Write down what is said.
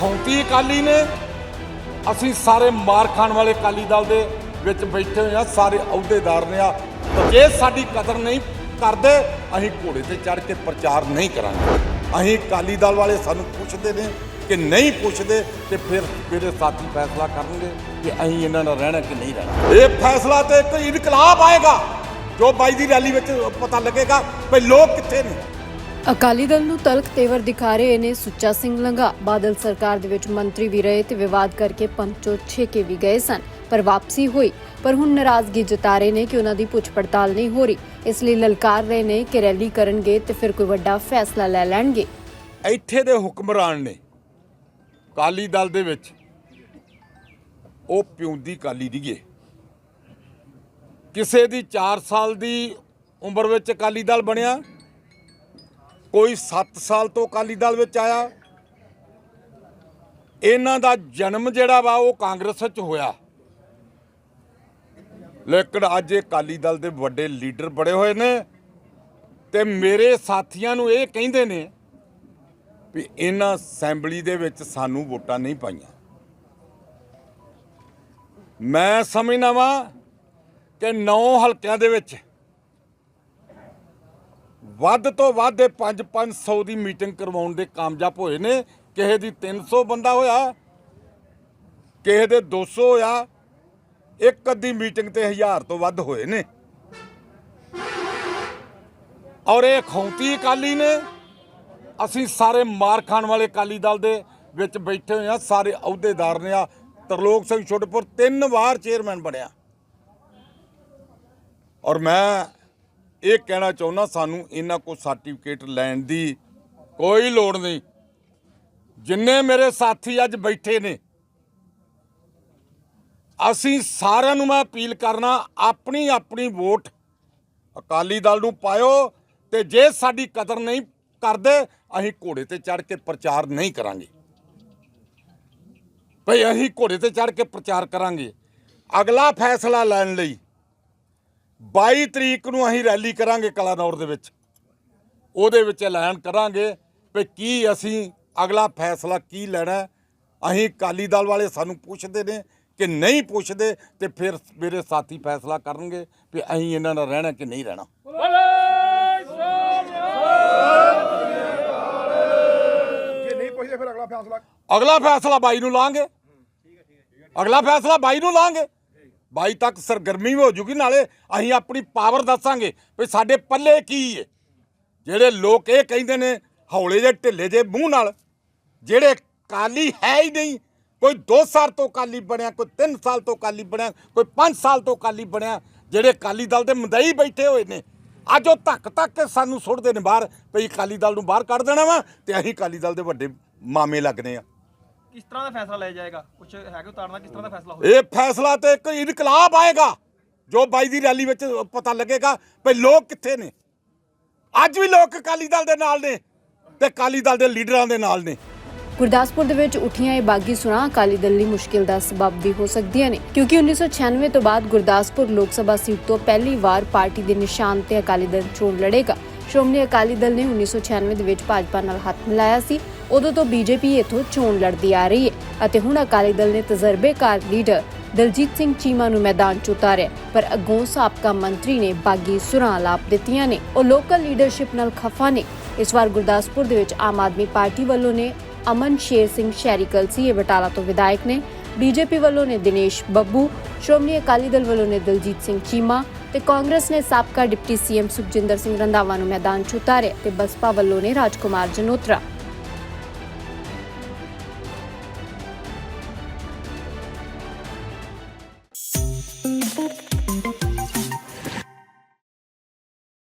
ਖੌਂਤੀ ਅਕਾਲੀ ਨੇ? ਅਸੀਂ ਸਾਰੇ ਮਾਰ ਖਾਣ ਵਾਲੇ ਅਕਾਲੀ ਦਲ ਦੇ ਵਿੱਚ ਬੈਠੇ ਹੋਏ ਆ ਸਾਰੇ ਅਹੁਦੇਦਾਰ ਨੇ ਆ। ਤੇ ਜੇ ਸਾਡੀ ਕਦਰ ਨਹੀਂ ਕਰਦੇ, ਅਸੀਂ ਘੋੜੇ ਤੇ ਚੜ੍ਹ ਕੇ ਪ੍ਰਚਾਰ ਨਹੀਂ ਕਰਾਂਗੇ। ਅਸੀਂ ਅਕਾਲੀ ਦਲ ਵਾਲੇ ਸਾਨੂੰ ਪੁੱਛਦੇ ਨੇ ਕਿ ਨਹੀਂ ਪੁੱਛਦੇ ਤੇ ਫਿਰ ਮੇਰੇ ਸਾਥੀ ਫੈਸਲਾ ਕਰਨਗੇ ਕਿ ਅਸੀਂ ਇਹਨਾਂ ਨਾਲ ਰਹਿਣਾ ਕਿ ਨਹੀਂ ਰਹਿਣਾ। ਇਹ ਫੈਸਲਾ ਤੇ ਇੱਕ ਇਨਕਲਾਬ ਆਏਗਾ, ਜੋ ਬਾਈ ਦੀ ਰੈਲੀ ਵਿੱਚ ਪਤਾ ਲੱਗੇਗਾ ਭਈ ਲੋਕ ਕਿੱਥੇ ਨੇ। ਅਕਾਲੀ ਦਲ ਨੂੰ ਤਲਖ ਤੇਵਰ ਦਿਖਾ ਰਹੇ ਨੇ ਸੁੱਚਾ ਸਿੰਘ ਲੰਗਾ। ਬਾਦਲ ਸਰਕਾਰ ਦੇ ਵਿੱਚ ਮੰਤਰੀ ਵੀ ਰਹੇ ਤੇ ਵਿਵਾਦ ਕਰਕੇ ਪੰਚੋ ਛੇਕੇ ਵੀ ਗਏ ਸਨ, ਪਰ ਵਾਪਸੀ ਹੋਈ। ਪਰ ਹੁਣ ਨਾਰਾਜ਼ਗੀ ਜਤਾ ਰਹੇ ਨੇ ਕਿ ਉਹਨਾਂ ਦੀ ਪੁੱਛ ਪੜਤਾਲ ਨਹੀਂ ਹੋ ਰਹੀ। ਇਸ ਲਈ ਲਲਕਾਰ ਰਹੇ ਨੇ ਕਿ ਰੈਲੀ ਕਰਨਗੇ ਤੇ ਫਿਰ ਕੋਈ ਵੱਡਾ ਫੈਸਲਾ ਲੈ ਲੈਣਗੇ। ਇੱਥੇ ਦੇ ਹੁਕਮਰਾਨ ਨੇ ਕਾਲੀ ਦਲ ਦੇ ਵਿੱਚ ਉਹ ਪਿਉਂਦੀ ਕਾਲੀ ਦੀਏ ਕਿਸੇ ਦੀ 4 ਸਾਲ ਦੀ ਉਮਰ ਵਿੱਚ ਅਕਾਲੀ ਦਲ ਬਣਿਆ ਕੋਈ 7 ਸਾਲ ਤੋਂ ਅਕਾਲੀ ਦਲ ਵਿੱਚ ਆਇਆ। ਇਹਨਾਂ ਦਾ ਜਨਮ ਜਿਹੜਾ ਵਾ ਉਹ ਕਾਂਗਰਸ ਵਿੱਚ ਹੋਇਆ। ਲੇਕਿਨ ਅੱਜ ਇਹ ਅਕਾਲੀ ਦਲ ਦੇ ਵੱਡੇ ਲੀਡਰ ਬੜੇ ਹੋਏ ਨੇ ਤੇ ਮੇਰੇ ਸਾਥੀਆਂ ਨੂੰ ਇਹ ਕਹਿੰਦੇ ਨੇ ਵੀ ਇਹਨਾਂ ਅਸੈਂਬਲੀ ਦੇ ਵਿੱਚ ਸਾਨੂੰ ਵੋਟਾਂ ਨਹੀਂ ਪਾਈਆਂ। ਮੈਂ ਸਮਝਦਾ ਵਾਂ ਕਿ 9 ਹਲਕਿਆਂ ਦੇ ਵਿੱਚ ਵੱਧ ਤੋਂ ਵੱਧ ਇਹ 5-500 ਦੀ ਮੀਟਿੰਗ ਕਰਵਾਉਣ ਦੇ ਕਾਮਯਾਬ ਹੋਏ ਨੇ। ਕਿਸੇ ਦੀ 300 ਬੰਦਾ ਹੋਇਆ, ਕਿਸੇ ਦੇ 200 ਹੋਇਆ, ਇੱਕ ਅੱਧੀ ਮੀਟਿੰਗ ਤੇ 1000 ਤੋਂ ਵੱਧ ਹੋਏ ਨੇ। ਔਰ ਇਹ ਖੌਂਤੀ ਅਕਾਲੀ ਨੇ। ਅਸੀਂ ਸਾਰੇ ਮਾਰ ਖਾਣ ਵਾਲੇ ਅਕਾਲੀ ਦਲ ਦੇ ਵਿੱਚ ਬੈਠੇ ਹੋਏ ਆ ਸਾਰੇ ਅਹੁਦੇਦਾਰ ਨੇ ਆ। ਤਰਲੋਕ ਸਿੰਘ ਛੋਟਪੁਰ ਤਿੰਨ ਵਾਰ ਚੇਅਰਮੈਨ ਬਣਿਆ। ਔਰ ਮੈਂ ਇਹ ਕਹਿਣਾ ਚਾਹੁੰਦਾ, ਸਾਨੂੰ ਇਹਨਾਂ ਕੋ ਸਰਟੀਫਿਕੇਟ ਲੈਣ ਦੀ ਕੋਈ ਲੋੜ ਨਹੀਂ। ਜਿੰਨੇ ਮੇਰੇ ਸਾਥੀ ਅੱਜ ਬੈਠੇ ਨੇ, ਅਸੀਂ ਸਾਰਿਆਂ ਨੂੰ ਮੈਂ ਅਪੀਲ ਕਰਨਾ ਆਪਣੀ ਆਪਣੀ ਵੋਟ ਅਕਾਲੀ ਦਲ ਨੂੰ ਪਾਇਓ ਤੇ ਜੇ ਸਾਡੀ ਕਦਰ ਨਹੀਂ ਕਰਦੇ, ਅਸੀਂ ਘੋੜੇ ਤੇ ਚੜ੍ਹ ਕੇ ਪ੍ਰਚਾਰ ਨਹੀਂ ਕਰਾਂਗੇ। ਭਈ ਅਸੀਂ ਘੋੜੇ ਤੇ ਚੜ੍ਹ ਕੇ ਪ੍ਰਚਾਰ ਕਰਾਂਗੇ। ਅਗਲਾ ਫੈਸਲਾ ਲੈਣ ਲਈ 22 ਤਰੀਕ ਨੂੰ ਅਸੀਂ ਰੈਲੀ ਕਰਾਂਗੇ ਕਲਾਨੌਰ ਦੇ ਵਿੱਚ। ਉਹਦੇ ਵਿੱਚ ਐਲਾਨ ਕਰਾਂਗੇ ਵੀ ਕੀ ਅਸੀਂ ਅਗਲਾ ਫੈਸਲਾ ਕੀ ਲੈਣਾ। ਅਸੀਂ ਅਕਾਲੀ ਦਲ ਵਾਲੇ ਸਾਨੂੰ ਪੁੱਛਦੇ ਨੇ ਕਿ ਨਹੀਂ ਪੁੱਛਦੇ ਤੇ ਫਿਰ ਮੇਰੇ ਸਾਥੀ ਫੈਸਲਾ ਕਰਨਗੇ ਵੀ ਅਸੀਂ ਇਹਨਾਂ ਨਾਲ ਰਹਿਣਾ ਕਿ ਨਹੀਂ ਰਹਿਣਾ। ਜੇ ਨਹੀਂ ਪੁੱਛਦੇ ਫਿਰ ਅਗਲਾ ਫੈਸਲਾ ਅਗਲਾ ਫੈਸਲਾ ਬਾਈ ਨੂੰ ਲਾਂਗੇ। ਅਗਲਾ ਫੈਸਲਾ ਬਾਈ ਨੂੰ ਲਾਂਗੇ। ਬਾਈ ਤੱਕ ਸਰਗਰਮੀ ਹੋ ਜੂਗੀ, ਨਾਲੇ ਅਸੀਂ ਆਪਣੀ ਪਾਵਰ ਦੱਸਾਂਗੇ ਵੀ ਸਾਡੇ ਪੱਲੇ ਕੀ ਹੈ ਜਿਹੜੇ ਲੋਕ ਇਹ ਕਹਿੰਦੇ ਨੇ, ਹੌਲੇ ਜੇ ਢਿੱਲੇ ਜੇ ਮੂੰਹ ਨਾਲ, ਜਿਹੜੇ ਕਾਲੀ ਹੈ ਹੀ ਨਹੀਂ, ਕੋਈ 2 ਸਾਲ ਤੋਂ ਕਾਲੀ ਬਣਿਆ, ਕੋਈ 3 ਸਾਲ ਤੋਂ ਕਾਲੀ ਬਣਿਆ, ਕੋਈ 5 ਸਾਲ ਤੋਂ ਕਾਲੀ ਬਣਿਆ, ਜਿਹੜੇ ਕਾਲੀ ਦਲ ਦੇ ਮੰਦਈ ਬੈਠੇ ਹੋਏ ਨੇ, ਅੱਜ ਉਹ ਧੱਕ ਧੱਕ ਕੇ ਸਾਨੂੰ ਸੁੱਟਦੇ ਨੇ ਬਾਹਰ ਭਈ ਕਾਲੀ ਦਲ ਨੂੰ ਬਾਹਰ ਕੱਢ ਦੇਣਾ ਵਾ, ਤੇ ਅਸੀਂ ਕਾਲੀ ਦਲ ਦੇ ਵੱਡੇ ਮਾਮੇ ਲੱਗਨੇ ਆ। ਕਿਸ ਤਰ੍ਹਾਂ ਦਾ ਫੈਸਲਾ ਲਿਆ ਜਾਏਗਾ? ਕੁਝ ਹੈ ਕਿ ਉਤਾਰਨਾ ਕਿਸ ਤਰ੍ਹਾਂ ਦਾ ਫੈਸਲਾ ਹੋਏਗਾ ਇਹ ਫੈਸਲਾ ਤੇ ਇੱਕ ਇਨਕਲਾਬ ਆਏਗਾ ਜੋ ਬਾਈ ਦੀ ਰੈਲੀ ਵਿੱਚ ਪਤਾ ਲੱਗੇਗਾ ਭਈ ਲੋਕ ਕਿੱਥੇ ਨੇ। ਅੱਜ ਵੀ ਲੋਕ ਅਕਾਲੀ ਦਲ ਦੇ ਨਾਲ ਨੇ ਤੇ ਅਕਾਲੀ ਦਲ ਦੇ ਲੀਡਰਾਂ ਦੇ ਨਾਲ ਨੇ। ਗੁਰਦਾਸਪੁਰ ਦੇ ਵਿੱਚ ਉੱਠੀਆਂ ਇਹ ਬਾਗੀ ਸੁਰਾਂ ਅਕਾਲੀ ਦਲ ਲਈ ਮੁਸ਼ਕਿਲ ਦਾ ਸਬਬ ਵੀ ਹੋ ਸਕਦੀਆਂ ਨੇ ਕਿਉਂਕਿ 1996 ਤੋਂ ਬਾਅਦ ਗੁਰਦਾਸਪੁਰ ਲੋਕ ਸਭਾ ਸੀਟ ਤੋਂ ਪਹਿਲੀ ਵਾਰ ਪਾਰਟੀ ਦੇ ਨਿਸ਼ਾਨ ਤੇ ਅਕਾਲੀ ਦਲ ਚੋਣ ਲੜੇਗਾ। ਸ਼੍ਰੋਮਣੀ ਅਕਾਲੀ ਦਲ ਨੇ 1996 ਦੇ ਵਿੱਚ ਭਾਜਪਾ ਨਾਲ ਹੱਥ ਮਿਲਾਇਆ ਸੀ। ਉਦੋਂ ਤੋਂ ਬੀਜੇਪੀ ਇਥੋਂ ਚੋਣ ਲੜਦੀ ਆ ਰਹੀ ਹੈ ਅਤੇ ਹੁਣ ਅਕਾਲੀ ਦਲ ਨੇ ਤਜਰਬੇਕਾਰ ਲੀਡਰ ਦਲਜੀਤ ਸਿੰਘ ਚੀਮਾ ਨੂੰ ਮੈਦਾਨ 'ਚ ਉਤਾਰਿਆ ਪਰ ਅੱਗੋਂ ਸਾਬਕਾ ਮੰਤਰੀ ਨੇ ਬਾਗੀ ਸੁਰਾਂ ਆਲਾਪ ਦਿੱਤੀਆਂ ਨੇ। ਉਹ ਲੋਕਲ ਲੀਡਰਸ਼ਿਪ ਨਾਲ ਖਫਾ ਨੇ। ਇਸ ਵਾਰ ਗੁਰਦਾਸਪੁਰ ਦੇ ਵਿੱਚ ਆਮ ਆਦਮੀ ਪਾਰਟੀ ਵੱਲੋਂ ਨੇ ਅਮਨ ਸ਼ੇਰ ਸਿੰਘ ਸ਼ਹਿਰੀ ਕਲਸੀ ਇਹ ਬਟਾਲਾ ਤੋਂ ਵਿਧਾਇਕ ਨੇ। ਬੀਜੇਪੀ ਵੱਲੋਂ ਨੇ ਦਿਨੇਸ਼ ਬੱਬੂ। ਸ਼੍ਰੋਮਣੀ ਅਕਾਲੀ ਦਲ ਵੱਲੋਂ ਨੇ ਦਲਜੀਤ ਸਿੰਘ ਚੀਮਾ। ਤੇ ਕਾਂਗਰਸ ਨੇ ਸਾਬਕਾ ਡਿਪਟੀ ਸੀਐਮ ਸੁਖਜਿੰਦਰ ਸਿੰਘ ਰੰਧਾਵਾ ਨੂੰ ਮੈਦਾਨ 'ਚ ਉਤਾਰਿਆ ਤੇ ਬਸਪਾ ਵੱਲੋਂ ਨੇ ਰਾਜਕੁਮਾਰ ਜਨੋਤਰਾ